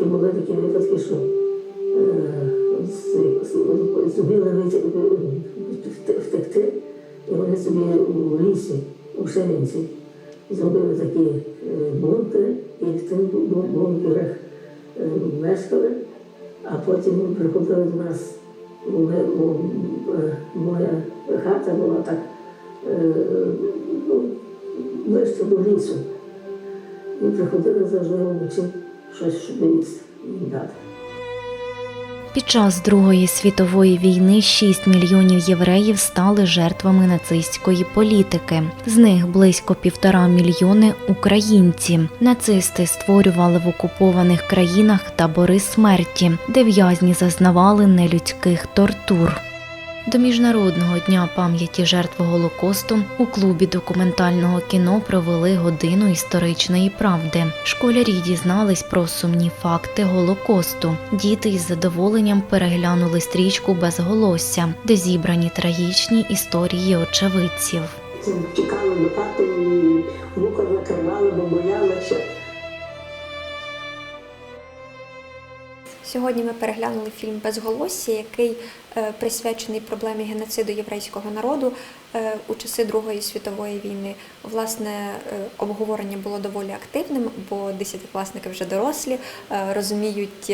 трошки були такі випадки, що е, зуміли втекти, і вони собі у лісі, у Шевінці, зробили такі е, бункери, і в тих бункерах е, мешкали, а потім приходили до нас. Е, моя хата була так е, ну, ближче до лісу. І приходили завжди вночі щось, щоб їсти дати. Під час Другої світової війни 6 мільйонів євреїв стали жертвами нацистської політики. З них близько півтора мільйони українці. Нацисти створювали в окупованих країнах табори смерті, де в'язні зазнавали нелюдських тортур. До міжнародного дня пам'яті жертв Голокосту у клубі документального кіно провели годину історичної правди. Школярі дізнались про сумні факти Голокосту. Діти із задоволенням переглянули стрічку безголосся, де зібрані трагічні історії очевидців. Тікали до хати і вуха закривали, бо Сьогодні ми переглянули фільм Безголосся, який е, присвячений проблемі геноциду єврейського народу е, у часи Другої світової війни. Власне, е, обговорення було доволі активним, бо десятикласники вже дорослі, розуміють.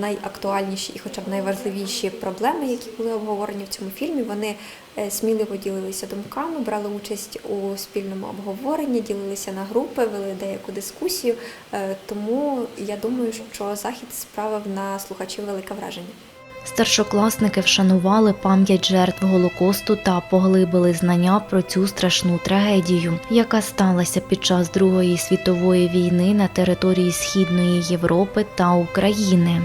Найактуальніші і, хоча б найважливіші проблеми, які були обговорені в цьому фільмі, вони е, сміливо ділилися думками, брали участь у спільному обговоренні, ділилися на групи, вели деяку дискусію. Е, Тому я думаю, що захід справив на слухачів велике враження. Старшокласники вшанували пам'ять жертв Голокосту та поглибили знання про цю страшну трагедію, яка сталася під час Другої світової війни на території Східної Європи та України.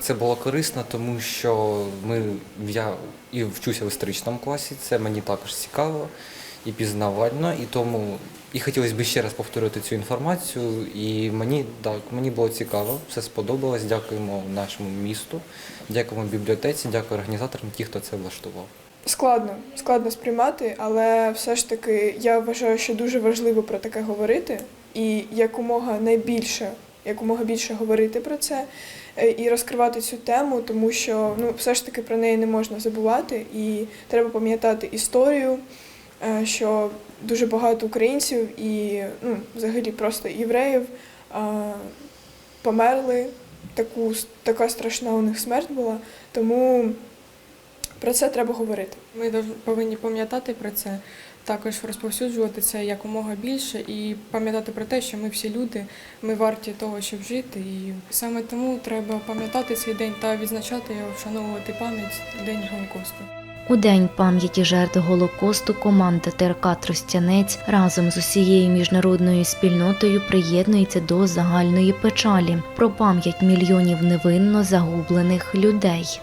Це було корисно, тому що ми, я і вчуся в історичному класі, це мені також цікаво і пізнавально, і тому і хотілося б ще раз повторити цю інформацію. І мені так, мені було цікаво, все сподобалось. Дякуємо нашому місту, дякуємо бібліотеці, дякую організаторам, ті, хто це влаштував. Складно, складно сприймати, але все ж таки я вважаю, що дуже важливо про таке говорити і якомога найбільше, якомога більше говорити про це е, і розкривати цю тему, тому що ну все ж таки про неї не можна забувати, і треба пам'ятати історію, що дуже багато українців і ну, взагалі просто євреїв е, померли. Таку така страшна у них смерть була, тому про це треба говорити. Ми повинні пам'ятати про це, також розповсюджувати це якомога більше і пам'ятати про те, що ми всі люди, ми варті того, щоб жити. І саме тому треба пам'ятати цей день та відзначати його, вшановувати пам'ять День Голокосту. У день пам'яті жертв Голокосту команда ТРК Тростянець разом з усією міжнародною спільнотою приєднується до загальної печалі про пам'ять мільйонів невинно загублених людей.